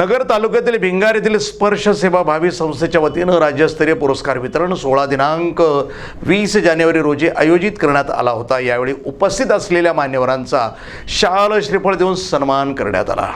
नगर तालुक्यातील भिंगार येथील स्पर्श सेवा भावी संस्थेच्या वतीनं राज्यस्तरीय पुरस्कार वितरण सोळा दिनांक वीस जानेवारी रोजी आयोजित करण्यात आला होता. यावेळी उपस्थित असलेल्या मान्यवरांचा शाल श्रीफळ देऊन सन्मान करण्यात आला.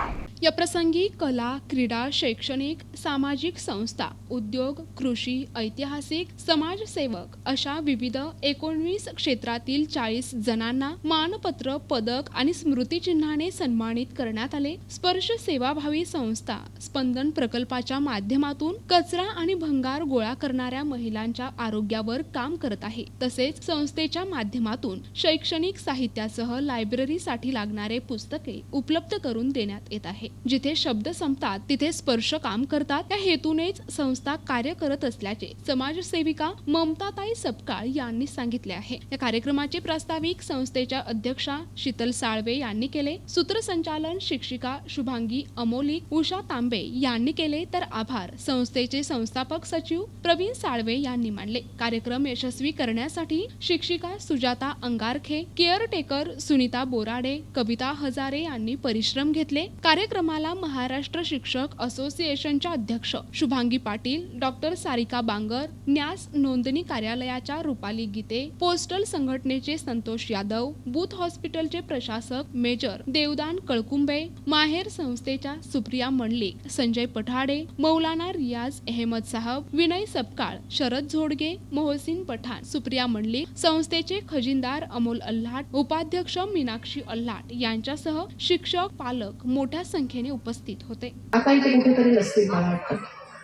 या प्रसंगी कला क्रीडा शैक्षणिक सामाजिक संस्था उद्योग कृषी ऐतिहासिक समाजसेवक अशा विविध एकोणवीस क्षेत्रातील चाळीस जणांना मानपत्र पदक आणि स्मृतिचिन्हाने सन्मानित करण्यात आले. स्पर्श सेवाभावी संस्था स्पंदन प्रकल्पाच्या माध्यमातून कचरा आणि भंगार गोळा करणाऱ्या महिलांच्या आरोग्यावर काम करत आहे. तसेच संस्थेच्या माध्यमातून शैक्षणिक साहित्यासह लायब्ररीसाठी लागणारे पुस्तके उपलब्ध करून देण्यात येत आहे. जिथे शब्द संपतात तिथे स्पर्श काम करतात. त्या हेतूनेच संस्था कार्य करत असल्याचे समाजसेविका ममताताई सपकाळ यांनी सांगितले आहे. या कार्यक्रमाचे प्रास्ताविक संस्थेच्या अध्यक्षा शीतल साळवे यांनी केले. सूत्रसंचालन शिक्षिका शुभांगी अमोली उषा तांबे यांनी केले. तर आभार. संस्थेचे संस्थापक सचिव प्रवीण साळवे यांनी मानले. कार्यक्रम यशस्वी करण्यासाठी शिक्षिका सुजाता अंगारखे केअरटेकर सुनीता बोराडे कविता हजारे यांनी परिश्रम घेतले. कार्यक्रम कार्यक्रमाला महाराष्ट्र शिक्षक असोसिएशनच्या अध्यक्ष शुभांगी पाटील डॉक्टर सारिका बांगर न्यास नोंदणी कार्यालयाच्या रुपाली गीते पोस्टल संघटनेचे संतोष यादव बूथ हॉस्पिटलचे प्रशासक मेजर देवदान कळकुंबे माहेर संस्थेच्या सुप्रिया मंडलिक संजय पठाडे मौलाना रियाज अहमद साहब विनय सपकाळ शरद झोडगे मोहसिन पठाण सुप्रिया मंडलिक संस्थेचे खजिनदार अमोल अल्हाट उपाध्यक्ष मीनाक्षी अल्हाट यांच्यासह शिक्षक पालक मोठ्या संख्येने उपस्थित होते. आता इथे कुठेतरी नसतील मला वाटतं.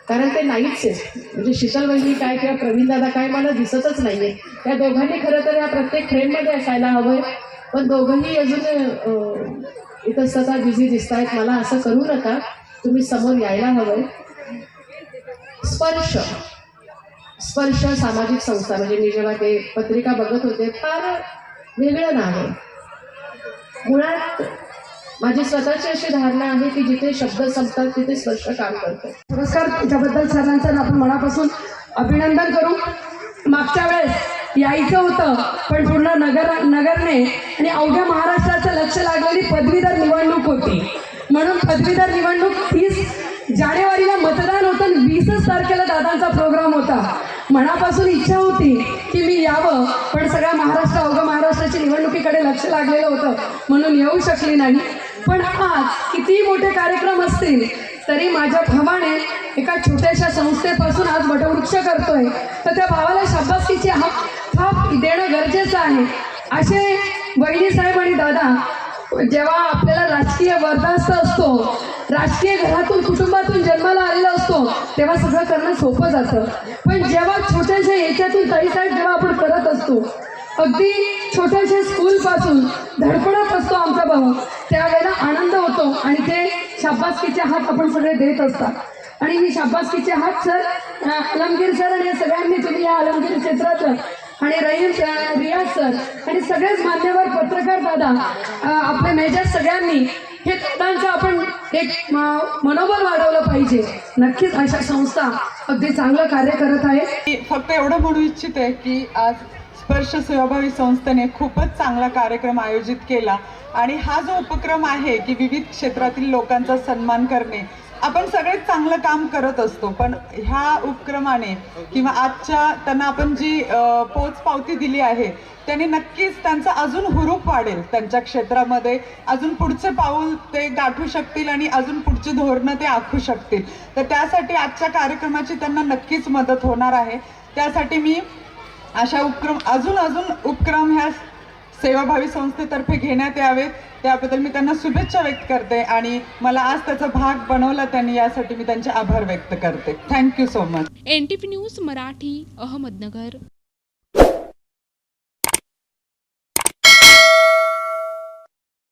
कारण ते नाहीच आहे म्हणजे शीतल वहिनी काय किंवा प्रवीण दादा काय मला दिसतच नाहीये. त्या दोघांनी खरं तर या प्रत्येक फ्रेममध्ये असायला हवंय. पण दोघंही अजून इथं स्वतः बिझी दिसत आहेत. मला असं करू नका. तुम्ही समोर यायला हवंय. स्पर्श. स्पर्श सामाजिक संस्था. म्हणजे मी जेव्हा ते पत्रिका बघत होते फार वेगळं नाव आहे. मुळात माझी स्वतःची अशी धारणा आहे की जिथे शब्द संपतात तिथे स्पर्श काम करतो. पुरस्कार त्याबद्दल सरांचं आपण मनापासून अभिनंदन करू. मागच्या वेळेस यायचं होतं पण पूर्ण नगर नगरने आणि अवघ्या महाराष्ट्राचं लक्ष लागलेली पदवीधर निवडणूक होती. म्हणून पदवीधर निवडणूक तीस जानेवारीला मतदान होतं आणि वीसच तारखेला दादांचा प्रोग्राम होता. मनापासून इच्छा होती की मी यावं पण सगळ्या महाराष्ट्र अवघ्या महाराष्ट्राच्या निवडणुकीकडे लक्ष लागलेलं होतं. म्हणून येऊ शकली नाही. पण आज कितीही मोठे कार्यक्रम असतील तरी माझ्या भावाने एका छोट्याशा संस्थेपासून आज वटवृक्ष करतोय. तर त्या भावाला शाबासकीची हाप थाप देणं गरजेचं आहे. असे वहिनी साहेब आणि दादा जेव्हा आपल्याला राजकीय वरदास्त असतो राजकीय घरातून कुटुंबातून जन्माला आलेला असतो तेव्हा सगळं करणं सोपं जातं. पण जेव्हा छोट्याशा याच्यातून ताईसाहेब जेव्हा आपण करत असतो अगदी छोट्याशा स्कूलपासून धडपडत असतो आमचा भाऊ. त्यावेळेला आनंद होतो आणि ते शाबासकीचे हात आपण सगळे देत असतात. आणि ही शाबासकीचे हात सर आलमगीर सर आणि सगळ्यांनी तुम्ही या आलमगीर क्षेत्राचं आणि रहीम रियाज सर आणि सगळेच मान्यवर पत्रकार दादा आपल्या आपले मेजर सगळ्यांनी हे दादांचं आपण एक मनोबल वाढवलं पाहिजे. नक्कीच अशा संस्था अगदी चांगलं कार्य करत आहे फक्त एवढं म्हणू इच्छिते की आज स्पर्श सेवाभावी संस्थेने खूपच चांगला कार्यक्रम आयोजित केला. आणि हा जो उपक्रम आहे की विविध क्षेत्रातील लोकांचा सन्मान करणे आपण सगळेच चांगलं काम करत असतो. पण ह्या उपक्रमाने किंवा आजच्या त्यांना आपण जी पोचपावती पोच पावती दिली आहे त्याने नक्कीच त्यांचा अजून हुरूप वाढेल. त्यांच्या क्षेत्रामध्ये अजून पुढचे पाऊल ते गाठू शकतील आणि अजून पुढची धोरणं ते आखू शकतील. तर त्यासाठी आजच्या कार्यक्रमाची त्यांना नक्कीच मदत होणार आहे. त्यासाठी मी अशा उपक्रम अजून अजून उपक्रम ह्या सेवाभावी संस्थेतर्फे घेण्यात यावेत. त्याबद्दल मी त्यांना शुभेच्छा व्यक्त करते आणि मला आज त्याचा भाग बनवला त्यांनी यासाठी मी त्यांचे आभार व्यक्त करते. Thank you so much N T news Marathi Ahmednagar.